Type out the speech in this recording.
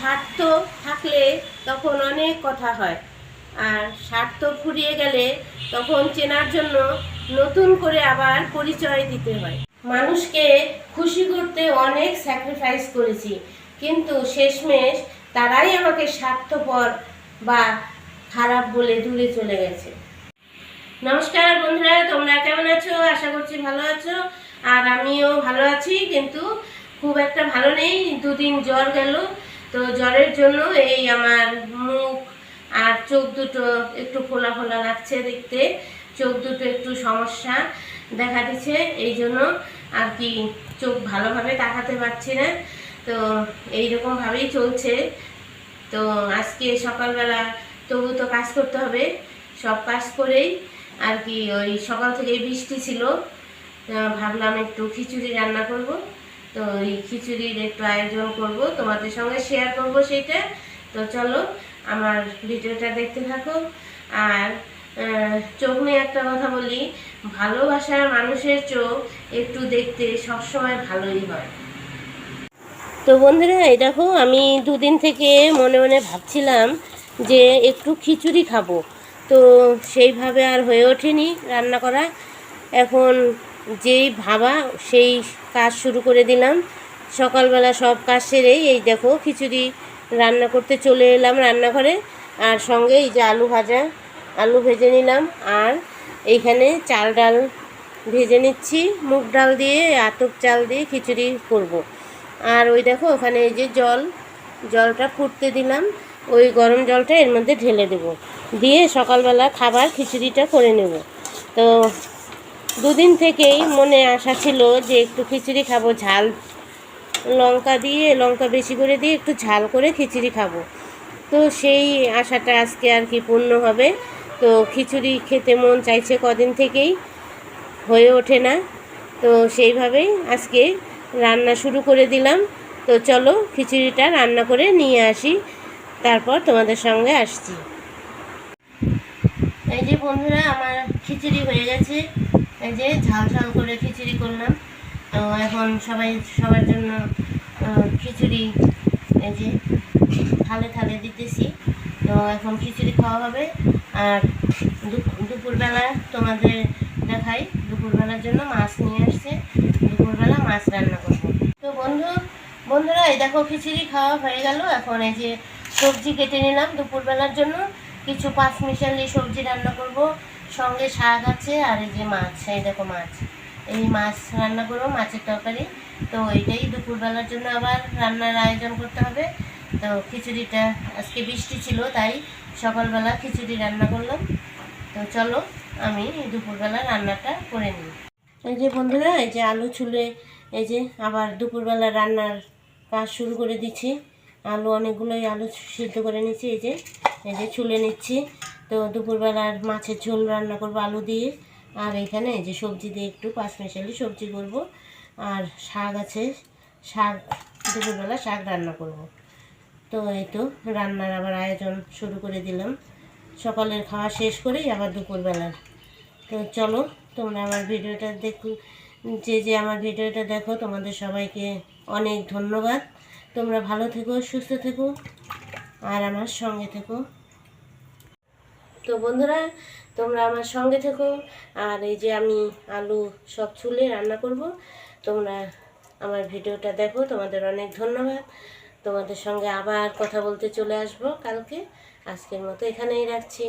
স্বার্থ থাকলে তখন অনেক কথা হয়। আর স্বার্থ ফুরিয়ে গেলে তখন চেনার জন্য নতুন করে আবার পরিচয় দিতে হয়। মানুষকে খুশি করতে অনেক স্যাক্রিফাইস করেছি, কিন্তু শেষমেশ তারাই আমাকে স্বার্থপর বা খারাপ বলে দূরে চলে গেছে। নমস্কার বন্ধুরা, তোমরা কেমন আছো? আশা করছি ভালো আছো। আর আমিও ভালো আছি, কিন্তু খুব একটা ভালো নেই। দুদিন জ্বর গেল তো জ্বরের জন্য এই আমার মুখ আর চোখ দুটো একটু ফোলা ফোলা লাগছে দেখতে। চোখ দুটো একটু সমস্যা দেখা দিচ্ছে, এই জন্য আর কি চোখ ভালোভাবে তাকাতে পারছি না। তো এইরকমভাবেই চলছে। তো আজকে সকালবেলা তবু তো কাজ করতে হবে, সব কাজ করেই আর কি ওই সকাল থেকে বৃষ্টি ছিল। ভাবলাম একটু খিচুড়ি রান্না করব। তো এই খিচুড়ির একটু আয়োজন করব, তোমাদের সঙ্গে শেয়ার করব সেইটা। তো চলো, আমার ভিডিওটা দেখতে থাকো। আর চোখ নিয়ে একটা কথা বলি, ভালোবাসার মানুষের চোখ একটু দেখতে সবসময় ভালোই হয়। তো বন্ধুরা, এই দেখো, আমি দুদিন থেকে মনে মনে ভাবছিলাম যে একটু খিচুড়ি খাব। তো সেইভাবে আর হয়ে ওঠেনি রান্না করা। এখন যেই ভাবা, সেই কাজ শুরু করে দিলাম। সকালবেলা সব কাজ সেরেই এই দেখো খিচুড়ি রান্না করতে চলে এলাম রান্নাঘরে। আর সঙ্গে এই যে আলু ভাজা, আলু ভেজে নিলাম। আর এইখানে চাল ডাল ভেজে নিচ্ছি, মুগ ডাল দিয়ে, আতপ চাল দিয়ে খিচুড়ি করব। আর ওই দেখো ওখানে এই যে জল, জলটা ফুটতে দিলাম। ওই গরম জলটা এর মধ্যে ঢেলে দেব। দিয়ে সকালবেলা খাবার খিচুড়িটা করে নেব। তো দুদিন থেকেই মনে আশা ছিল যে একটু খিচুড়ি খাব, ঝাল লঙ্কা দিয়ে, লঙ্কা বেশি করে দিয়ে একটু ঝাল করে খিচুড়ি খাব। তো সেই আশাটা আজকে আর কি পূর্ণ হবে। তো খিচুড়ি খেতে মন চাইছে কদিন থেকেই, হয়ে ওঠে না। তো সেইভাবেই আজকে রান্না শুরু করে দিলাম। তো চলো খিচুড়িটা রান্না করে নিয়ে আসি, তারপর তোমাদের সঙ্গে আসছি। এই যে বন্ধুরা, আমার খিচুড়ি হয়ে গেছে। এই যে ঝাল ঝাল করে খিচুড়ি করলাম। তো এখন সবাই সবার জন্য খিচুড়ি, এই যে থালে থালে দিতেছি। তো এখন খিচুড়ি খাওয়া হবে। আর দুপ- দুপুরবেলা তোমাদের দেখাই, দুপুরবেলার জন্য মাছ নিয়ে আসছে। দুপুরবেলা মাছ রান্না করব। তো বন্ধু, বন্ধুরা, এই দেখো খিচুড়ি খাওয়া হয়ে গেল। এখন এই যে সবজি কেটে নিলাম দুপুরবেলার জন্য। কিছু পাঁচ মিশালি সবজি রান্না করব। সঙ্গে শাক আছে আর এই যে মাছ, এই দেখো মাছ। এই মাছ রান্না করব, মাছের তরকারি। তো এইটাই দুপুরবেলার জন্য আবার রান্নার আয়োজন করতে হবে। তো খিচুড়িটা, আজকে বৃষ্টি ছিল, তাই সকালবেলা খিচুড়ি রান্না করলাম। তো চলো, আমি দুপুরবেলা রান্নাটা করে নিই। এই যে বন্ধুরা, এই যে আলু ছুলে, এই যে আবার দুপুরবেলা রান্নার কাজ শুরু করে দিচ্ছি। আলু অনেকগুলোই আলু সিদ্ধ করে নিচ্ছি, এই যে এই যে ছুলে নিচ্ছি। তো দুপুরবেলার মাছের ঝোল রান্না করব আলু দিয়ে। আর এখানে যে সবজি দিয়ে একটু পাঁচ মিশালি সবজি করব। আর শাক আছে, শাক, দুপুরবেলা শাক রান্না করব। তো এই তো রান্নার আবার আয়োজন শুরু করে দিলাম। সকালের খাওয়া শেষ করেই আবার দুপুরবেলার। তো চলো, তোমরা আমার ভিডিওটা দেখো, যে যে আমার ভিডিওটা দেখো, তোমাদের সবাইকে অনেক ধন্যবাদ। তোমরা ভালো থেকো, সুস্থ থেকো, আর আমার সঙ্গে থেকো। তো বন্ধুরা, তোমরা আমার সঙ্গে থেকো। আর এই যে আমি আলু সব চুলে রান্না করব, তোমরা আমার ভিডিওটা দেখো। তোমাদের অনেক ধন্যবাদ। তোমাদের সঙ্গে আবার কথা বলতে চলে আসব কালকে। আজকের মতো এখানেই রাখছি।